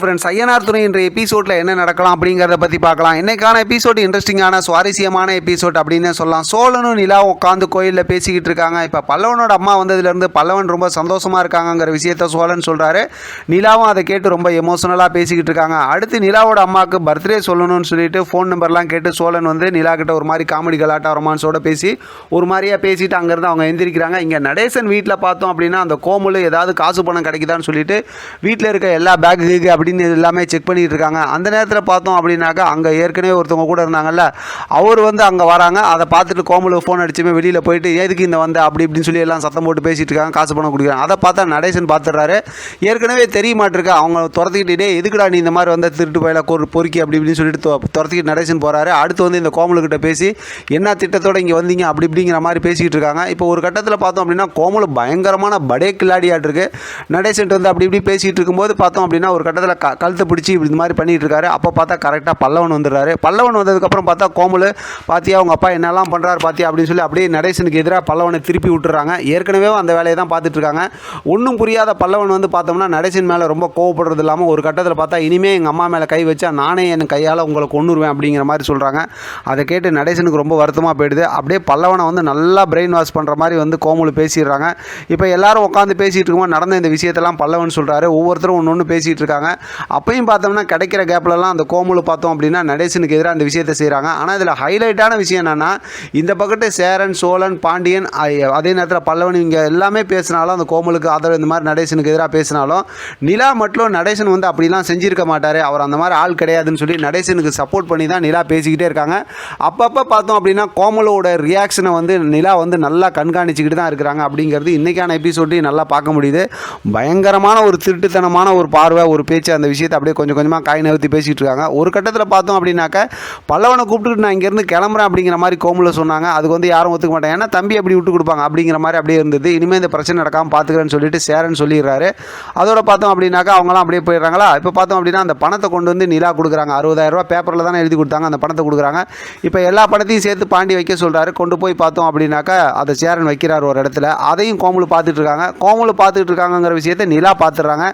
Friends Ayyanar துணை என்ற எபிசோடில் என்ன நடக்கலாம் அப்படிங்கிறத பற்றி பார்க்கலாம். இன்றைக்கான எபிசோடு இன்ட்ரெஸ்டிங்கான சுவாரஸ்யமான எபிசோட் அப்படின்னு சொல்லலாம். சோழனும் நிலா உட்காந்து கோயிலில் பேசிக்கிட்டு இருக்காங்க. இப்போ பல்லவனோட அம்மா வந்ததுலேருந்து பல்லவன் ரொம்ப சந்தோஷமாக இருக்காங்கங்கிற விஷயத்த சோழன் சொல்கிறாரு நிலாவும் அதை கேட்டு ரொம்ப எமோஷனலாக பேசிக்கிட்டு இருக்காங்க. அடுத்து நிலாவோட அம்மாவுக்கு பர்த்டே சொல்லணும்னு சொல்லிட்டு ஃபோன் நம்பர்லாம் கேட்டு சோழன் வந்து நிலா கிட்ட ஒரு மாதிரி காமெடி கலாட்டா ரொமான்ஸோட பேசி ஒரு மாதிரியாக பேசிட்டு அங்கேருந்து அவங்க எந்திரிக்கிறாங்க. இங்கே நடேசன் வீட்டில் பார்த்தோம் அப்படின்னா அந்த கோமுல ஏதாவது காசு பணம் கிடைக்குதான்னு சொல்லிட்டு வீட்டில் இருக்க எல்லா பேக் அப்படி அப்படின்னு எல்லாமே செக் பண்ணிகிட்டு இருக்காங்க. அந்த நேரத்தில் பார்த்தோம் அப்படின்னாக்கா அங்கே ஏற்கனவே ஒருத்தவங்க கூட இருந்தாங்கல்ல அவர் வந்து அங்கே வராங்க. அதை பார்த்துட்டு கோமலுக்கு ஃபோன் அடிச்சுமே வெளியில் போயிட்டு எதுக்கு இந்த வந்த? அப்படி இப்படின்னு சொல்லி எல்லாம் சத்தம் போட்டு பேசிட்டு இருக்காங்க. காசு பணம் கொடுக்குறாங்க. அதை பார்த்தா நடேசன் பார்த்துடுறாரு. ஏற்கனவே தெரிய மாட்டிருக்கா. அவங்க துரத்திக்கிட்டு எதுக்குடா நீ இந்த மாதிரி வந்து? திருட்டு போயில ஒரு பொறுக்கி அப்படி இப்படின்னு சொல்லிட்டு தொ- துரத்திக்கிட்டு நடேசன் போகிறாரு அடுத்து வந்து இந்த கோமலுக்கிட்ட பேசி என்ன திட்டத்தோட இங்கே வந்தீங்க? அப்படி இப்படிங்கிற மாதிரி பேசிக்கிட்டு இருக்காங்க. இப்போ ஒரு கட்டத்தில் பார்த்தோம் அப்படின்னா கோமலு பயங்கரமான படே கில்லாடியாட்டு இருக்கு நடேசன் வந்து அப்படி இப்படி பேசிகிட்டு இருக்கும்போது பார்த்தோம் அப்படின்னா ஒரு கட்டத்தில் க கழுத்தை பிடிச்சி இப்படி இந்த மாதிரி பண்ணிகிட்டு இருக்காரு அப்போ பார்த்தா கரெக்டாக பல்லவன் வந்துடுறாரு. பல்லவன் வந்ததுக்கப்புறம் பார்த்தா கோமல் பாத்தியா அவங்க அப்பா என்னெல்லாம் பண்ணுறாரு பாத்தியா அப்படின்னு சொல்லி அப்படியே நடேசனுக்கு எதிராக பல்லவனை திருப்பி விட்டுறாங்க. ஏற்கனவே அந்த வேலையை தான் பார்த்துட்டு இருக்காங்க ஒன்றும் புரியாத பல்லவன் வந்து பார்த்தோம்னா நடேசன் மேலே ரொம்ப கோவப்படுறது இல்லாமல் ஒரு கட்டத்தில் பார்த்தா இனிமே எங்கள் அம்மா மேலே கை வச்சா நானே என் கையால் உங்களை கொண்டுருவேன் அப்படிங்கிற மாதிரி சொல்கிறாங்க அதை கேட்டு நடேசனுக்கு ரொம்ப வருத்தமாக போயிடுது. அப்படியே பல்லவனை வந்து நல்லா பிரெயின் வாஷ் பண்ணுற மாதிரி வந்து கோமலு பேசிடுறாங்க. இப்போ எல்லாரும் உட்காந்து பேசிகிட்டு இருக்கும்போது நடந்த இந்த விஷயத்தெல்லாம் பல்லவன் சொல்கிறாரு ஒவ்வொருத்தரும் ஒன்று ஒன்று பேசிகிட்டு இருக்காங்க. அப்பையும் பார்த்தோம்னா கிடைக்கிற கேப்லலாம் அந்த கோமலு பார்த்தோம் அப்படின்னா நடேசனுக்கு எதிராக அந்த விஷயத்தை செய்கிறாங்க ஆனால் இதில் ஹைலைட்டான விஷயம் என்னென்னா இந்த பக்கத்து சேரன் சோழன் பாண்டியன் அதே நேரத்தில் பல்லவன் இங்கே எல்லாமே பேசினாலும் அந்த கோமலுக்கு ஆதரவு இந்த மாதிரி நடேசனுக்கு எதிராக பேசினாலும் நிலா மட்டும் நடேசன் வந்து அப்படிலாம் செஞ்சிருக்க மாட்டார். அவர் அந்த மாதிரி ஆள் கிடையாதுன்னு சொல்லி நடேசனுக்கு சப்போர்ட் பண்ணி தான் நிலா பேசிக்கிட்டே இருக்காங்க. அப்பப்போ பார்த்தோம் அப்படின்னா கோமலோட ரியாக்ஷனை வந்து நிலா வந்து நல்லா கண்காணிச்சுக்கிட்டு தான் இருக்கிறாங்க அப்படிங்கிறது இன்றைக்கான எபிசோட்டையும் நல்லா பார்க்க முடியுது. பயங்கரமான ஒரு திருட்டுத்தனமான ஒரு பார்வை ஒரு பேச்சு அந்த விஷயத்தை அப்படியே கொஞ்சம் கொஞ்சமாக காய் நிறுத்தி பேசிகிட்டு இருக்காங்க. ஒரு கட்டத்தில் பார்த்தோம் அப்படின்னாக்க பல்லவனை கூப்பிட்டுட்டு நான் இங்கேருந்து கிளம்புறேன் அப்படிங்கிற மாதிரி கோமில் சொன்னாங்க. அதுக்கு வந்து யாரும் ஒத்துக்க மாட்டாங்க. ஏன்னா தம்பி அப்படி விட்டு கொடுப்பாங்க அப்படிங்கிற மாதிரி அப்படியே இருந்தது. இனிமேல் இந்த பிரச்சனை நடக்காமல் பார்த்துக்கிறேன்னு சொல்லிட்டு சேரன் சொல்லிடுறாரு. அதோட பார்த்தோம் அப்படின்னாக்கா அவங்களாம் அப்படியே போயிடுறாங்களா? இப்போ பார்த்தோம் அப்படின்னா அந்த பணத்தை கொண்டு வந்து நிலா கொடுக்குறாங்க. அறுபதாயிரம் ரூபாய் பேப்பரில் தானே எழுதி கொடுத்தாங்க. அந்த பணத்தை கொடுக்குறாங்க. இப்போ எல்லா பணத்தையும் சேர்த்து பாண்டி வைக்க சொல்கிறாரு கொண்டு போய் பார்த்தோம் அப்படின்னாக்கா அதை சேரன் வைக்கிறார் ஒரு இடத்துல. அதையும் கோமுலு பார்த்துட்டு இருக்காங்க. கோமுலு பார்த்துட்டு இருக்காங்கங்கிற விஷயத்தை நிலா பார்த்துடுறாங்க.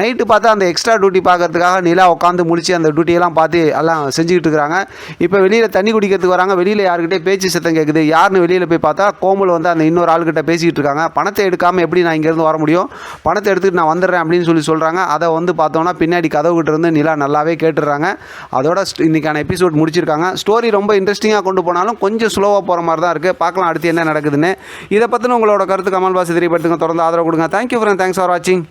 நைட்டு பார்த்தா அந்த எக்ஸ்ட்ரா டியூட்டி பார்க்கறதுக்காக நிலா உட்காந்து முடிச்சு அந்த டியூட்டியெல்லாம் பார்த்து எல்லாம் செஞ்சுக்கிட்டு இருக்கிறாங்க. இப்போ வெளியில் தண்ணி குடிக்கிறதுக்கு வராங்க. வெளியில் யாருக்கிட்டே பேச்சு சத்தம் கேட்குது யாருன்னு வெளியில் போய் பார்த்தா கோமல் வந்து அந்த இன்னொரு ஆளுகிட்ட பேசிக்கிட்டு இருக்காங்க. பணத்தை எடுக்காமல் எப்படி நான் இங்கேருந்து வர முடியும்? பணத்தை எடுத்துகிட்டு நான் வந்துடுறேன் அப்படின்னு சொல்லி சொல்கிறாங்க அதை வந்து பார்த்தோன்னா பின்னாடி கதவுகிட்ட இருந்து நிலா நல்லாவே கேட்டுடுறாங்க. அதோட இன்றைக்கான இன்னைக்கான எபிசோட் முடிச்சிருக்காங்க. ஸ்டோரி ரொம்ப இன்ட்ரெஸ்டிங்காக கொண்டு போனாலும் கொஞ்சம் ஸ்லோவாக போகிற மாதிரி தான் இருக்குது பார்க்கலாம் அடுத்து என்ன நடக்குதுன்னு. இதை பற்றின உங்களோட கருத்து கமல் பாசி தெரியப்படுத்துங்க தொடர்ந்து ஆதரவு கொடுங்க. தேங்க்யூ ஃப்ரெண்ட் தேங்க்ஸ் ஃபார் வாட்சிங்